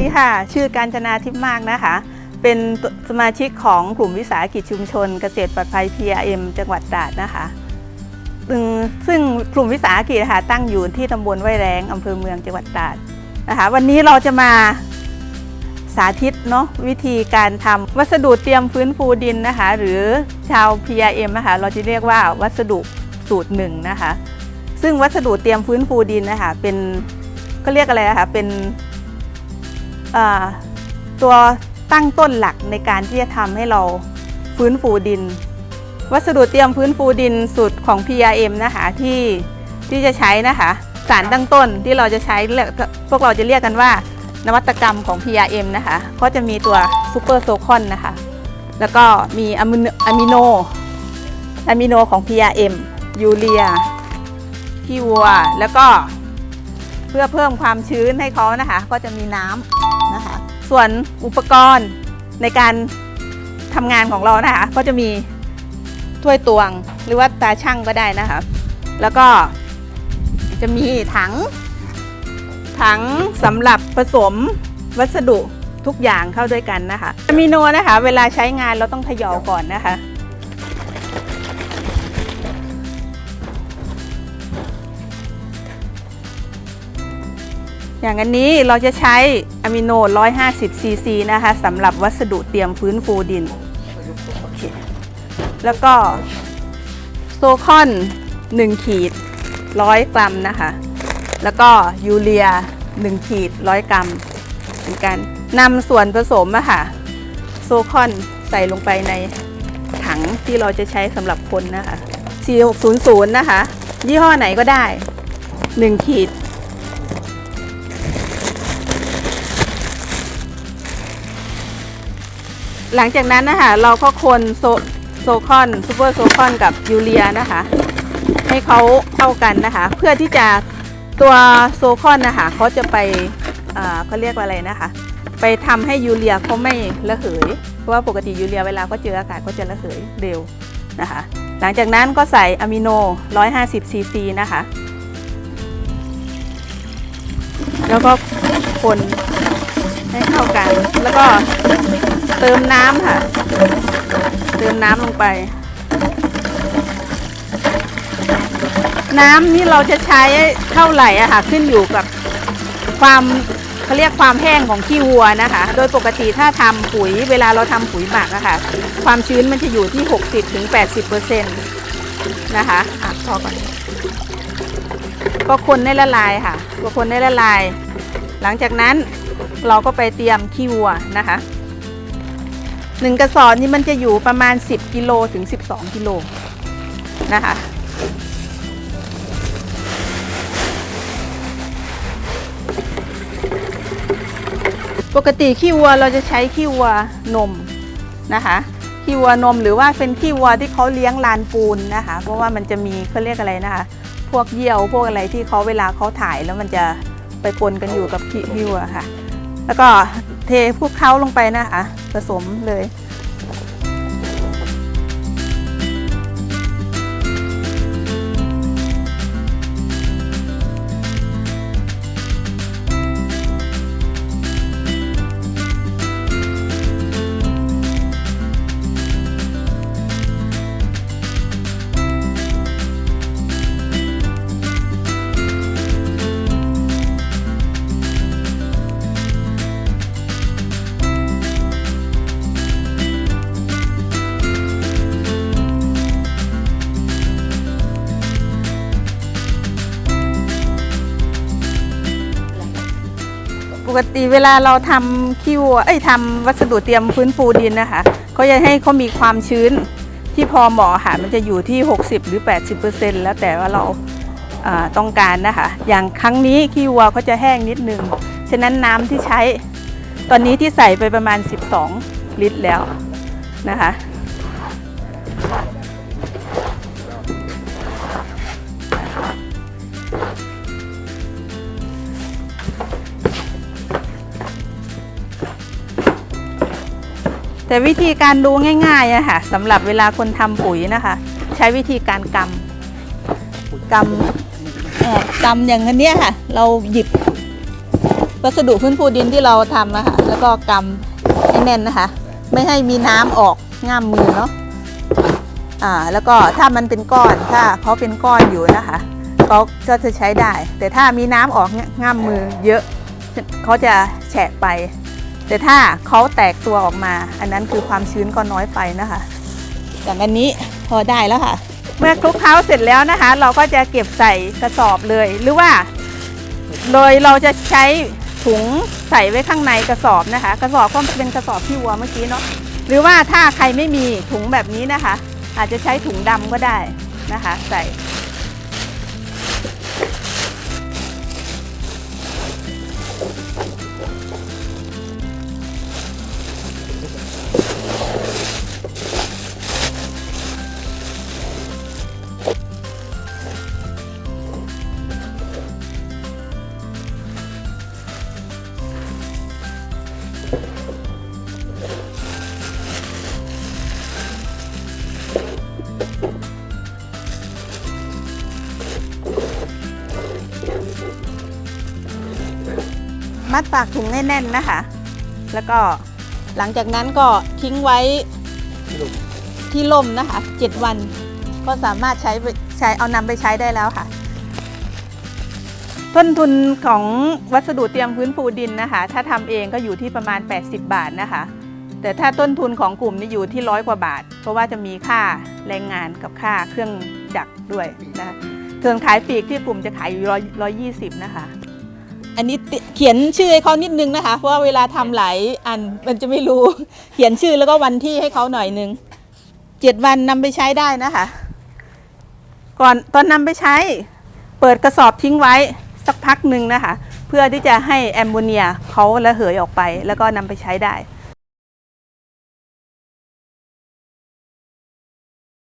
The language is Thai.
ดีค่ะ ชื่อการจนาทิพย์มากนะคะ เป็นสมาชิกของกลุ่มวิสาหกิจชุมชน เกษตรปลอดภัย PRM จังหวัดตราดนะคะ ซึ่งกลุ่มวิสาหกิจนะคะตั้งอยู่ที่ตำบลไวแรงอำเภอเมืองจังหวัดตราดนะคะ วันนี้เราจะมาสาธิตเนาะวิธีการทำวัสดุเตรียมฟื้นฟูดินนะคะ หรือชาว PRM นะคะเราจะเรียกว่าวัสดุสูตรหนึ่งนะคะ ซึ่งวัสดุเตรียมฟื้นฟูดินนะคะเป็นก็เรียกอะไรนะคะเป็น ตัวตั้งต้นหลักในการที่จะทำให้เราฟื้นฟูดิน วัสดุเตรียมฟื้นฟูดินสูตรของ PRM นะคะที่ที่จะใช้นะคะสารตั้งต้นที่เราจะใช้พวกเราจะเรียกกันว่านวัตกรรมของ PRM นะคะก็จะมีตัวซูเปอร์โซคอนนะคะแล้วก็มีอะมิโนอะมิโนอะมิโนของ PRM ยูเรียขี้วัว แล้วก็เพื่อเพิ่มความชื้นให้เขานะคะ ก็จะมีน้ำ ส่วนอุปกรณ์ในการทำงานของเรานะคะ ก็จะมีถ้วยตวงหรือว่าตาช่างก็ได้นะคะแล้วก็จะมีถัง ถังสำหรับผสมวัสดุทุกอย่างเข้าด้วยกันนะคะอะมิโนนะคะ เวลาใช้งานเราต้องเขย่าก่อนนะคะ อย่างอันนี้เราจะใช้อะมิโน 150 ซีซีนะคะสำหรับวัสดุเตรียมฟื้นฟูดินโอเคแล้วก็โซคอน 1 ขีด 100 กรัมนะคะ แล้วก็ยูเรีย 1 ขีด 100 กรัมเหมือนกันนำส่วนผสมอะค่ะ โซคอนใส่ลงไปในถังที่เราจะใช้สำหรับคนนะคะ4600 นะคะ ยี่ห้อไหนก็ได้ 1 ขีด หลังจากนั้นนะคะเราก็คนโซโซคอนซูเปอร์โซคอนกับยูเรียนะคะ ให้เขาเข้ากันนะคะ เพื่อที่จะตัวโซคอนนะคะเขาจะไปเขาเรียกว่าอะไรนะคะ ไปทำให้ยูเรียเขาไม่ระเหยเพราะว่าปกติยูเรียเวลาก็เจออากาศก็จะระเหยเร็วนะคะ หลังจากนั้นก็ใส่อะมิโน 150 ซีซีนะคะ แล้วก็คน ให้เข้ากัน แล้วก็เติมน้ำค่ะ เติมน้ำลงไป น้ำนี่เราจะใช้เท่าไหร่อะค่ะ ขึ้นอยู่กับความเขาเรียกความแห้งของขี้วัวนะคะ โดยปกติถ้าทำปุ๋ยเวลาเราทำปุ๋ยหมักอะค่ะ ความชื้นมันจะอยู่ที่ 60-80%นะคะอะพอก่อนก็คนให้ละลายค่ะก็คนให้ละลาย หลังจากนั้น เราก็ไปเตรียมขี้วัวนะคะหนึ่งกระสอบนี่มันจะอยู่ประมาณ 10กิโลถึง 12กิโลนะคะปกติขี้วัวเราจะใช้ขี้วัวนมนะคะขี้วัวนมหรือว่าเป็นขี้วัวที่เขาเลี้ยงลานปูนนะคะ เพราะว่ามันจะมีเขาเรียกอะไรนะคะ พวกเยี่ยวพวกอะไรที่เขาเวลาเขาถ่ายแล้วมันจะไปปนกันอยู่กับขี้วัวค่ะ แล้วก็เทพวกเขาลงไปนะคะผสมเลย กติเวลาเราทำขี้วัวเอ้ยทำวัสดุเตรียมฟื้นฟูดินนะคะเขาจะให้เขามีความชื้นที่พอเหมาะค่ะมันจะอยู่ที่ 60 หรือ 80%แล้วแต่ว่าเราอ่าต้องการนะคะ อย่างครั้งนี้ขี้วัวเขาจะแห้งนิดนึง ฉะนั้นน้ำที่ใช้ ตอนนี้ที่ใส่ไปประมาณ 12 ลิตรแล้วนะคะ แต่วิธีการดูง่ายๆอะค่ะสำหรับเวลาคนทำปุ๋ยนะคะ ใช้วิธีการกำกำเออกำอย่างนี้ค่ะ เราหยิบวัสดุฟื้นฟูดินที่เราทำนะคะแล้วก็กำให้แน่นนะคะ ไม่ให้มีน้ำออกง่ามมือเนาะอ่าแล้วก็ถ้ามันเป็นก้อนถ้าเขาเป็นก้อนอยู่นะคะเขาก็จะใช้ได้ แต่ถ้ามีน้ำออกง่ามมือเยอะเขาจะแฉะไป แต่ถ้าเขาแตกตัวออกมา อันนั้นคือความชื้นก็น้อยไปนะคะอย่างอันนี้พอได้แล้วค่ะ เมื่อคลุกเคล้าเสร็จแล้วนะคะ เราก็จะเก็บใส่กระสอบเลย หรือว่า โดยเราจะใช้ถุงใส่ไว้ข้างในกระสอบนะคะ กระสอบก็เป็นกระสอบที่วัวเมื่อกี้เนาะหรือว่าถ้าใครไม่มีถุงแบบนี้นะคะ อาจจะใช้ถุงดำก็ได้นะคะ ใส่ มัดปากถุงให้แน่นนะคะ แล้วก็หลังจากนั้นก็ทิ้งไว้ที่ล่มนะคะ 7 วันก็สามารถใช้ใช้เอานำไปใช้ได้แล้วค่ะ ต้นทุนของวัสดุเตรียมพื้นฟูดินนะคะ ถ้าทำเองก็อยู่ที่ประมาณ 80 บาทนะคะ แต่ถ้าต้นทุนของกลุ่มนี่อยู่ที่ร้อยกว่าบาท เพราะว่าจะมีค่าแรงงานกับค่าเครื่องจักรด้วยนะคะส่วนขายปลีกที่กลุ่มจะขายอยู่ร้อยยี่สิบนะคะ อันนี้เขียนชื่อให้เขานิดนึงนะคะ เพราะว่าเวลาทำหลายอันมันจะไม่รู้ เขียนชื่อแล้วก็วันที่ให้เขาหน่อยนึงเจ็ดวันนำไปใช้ได้นะคะ ก่อนตอนนำไปใช้ เปิดกระสอบทิ้งไว้สักพักหนึ่งนะคะ เพื่อที่จะให้แอมโมเนียเขาระเหยออกไป แล้วก็นำไปใช้ได้